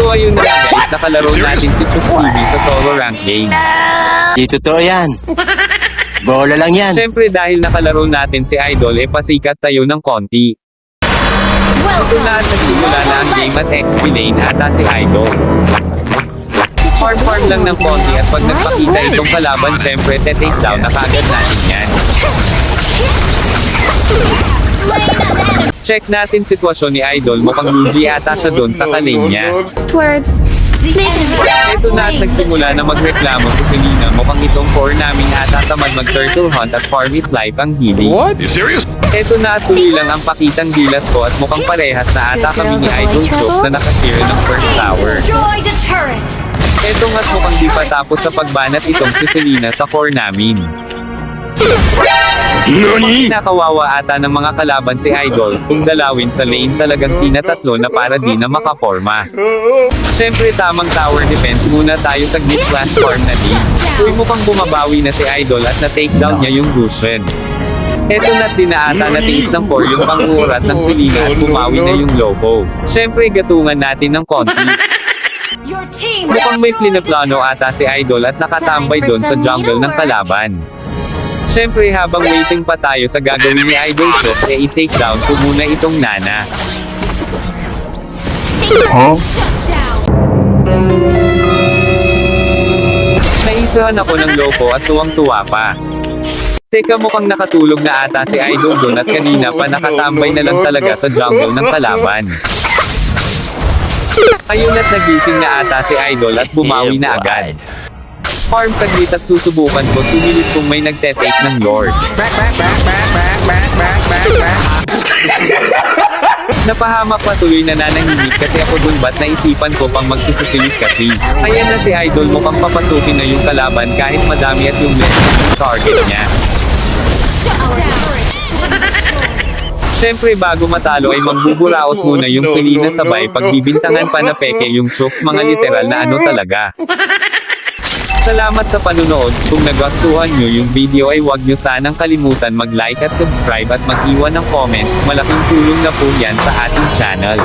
So ayun na guys, nakalaro natin si Chooks TV sa solo rank game. Di totoo yan. Bola lang yan. Siyempre dahil nakalaro natin si Idol e pasikat tayo ng konti. Ito na at nagsimula na ang game at XP lane ata si Idol. Farm farm lang ng konti at pag nagpakita itong kalaban syempre te-take down na kagad natin yan. Check natin sitwasyon ni Idol mukhang lugi ata siya doon sa kalane niya. Next words. Ito na at nagsimula na magreklamo si Selena mukhang itong core namin ata tamad mag turtle hunt at farm is life ang healing. What? You serious? Ito na at tuloy lang ang pakitang gilas ko at mukhang parehas na ata kami ni Idol Chooks na nakashare ng first tower. Destroy the turret! Ito nga't mukhang di pa tapos sa pagbanat itong si Selena sa core namin. Nani? Kinakawawa ata ng mga kalaban si Idol, kung dalawin sa lane talagang tinatatlo na para di na makaporma. Siyempre tamang tower defense muna tayo sa glitch platform na din. Uy mukhang bumabawi na si Idol at na-takedown niya yung Lucian. Eto na't dinaata na tiis ng core yung pangurat ng Selena at bumawi na yung Lobo. Siyempre gatungan natin ng konti. Mukhang may plinaplano ata si Idol at nakatambay doon sa jungle ng kalaban. Siyempre habang waiting pa tayo sa gagawin ni Idol Chok, eh i-take down ko muna itong Nana. Huh? Naisahan ako ng loko at tuwang-tuwa pa. Teka mukhang nakatulog na ata si Idol doon at kanina pa nakatambay na lang talaga sa jungle ng kalaban. Ayun at nagising na ata si Idol at bumawi na agad. Farm saglit at susubukan ko sumilit kung may nagte-take ng Lord. Napahamak pa tuloy na nananginig kasi ako dun ba't naisipan ko pang magsisisilip kasi. Ayan na si Idol mukhang papasukin na yung kalaban kahit madami at yung left yung target niya. Siyempre bago matalo ay magbuburaot muna yung Selena sabay pagbibintangan pa na peke yung chokes mga literal na ano talaga. Salamat sa panunood, kung nagustuhan nyo yung video ay huwag nyo sanang kalimutan mag-like at subscribe at mag-iwan ng comment, malaking tulong na po yan sa ating channel.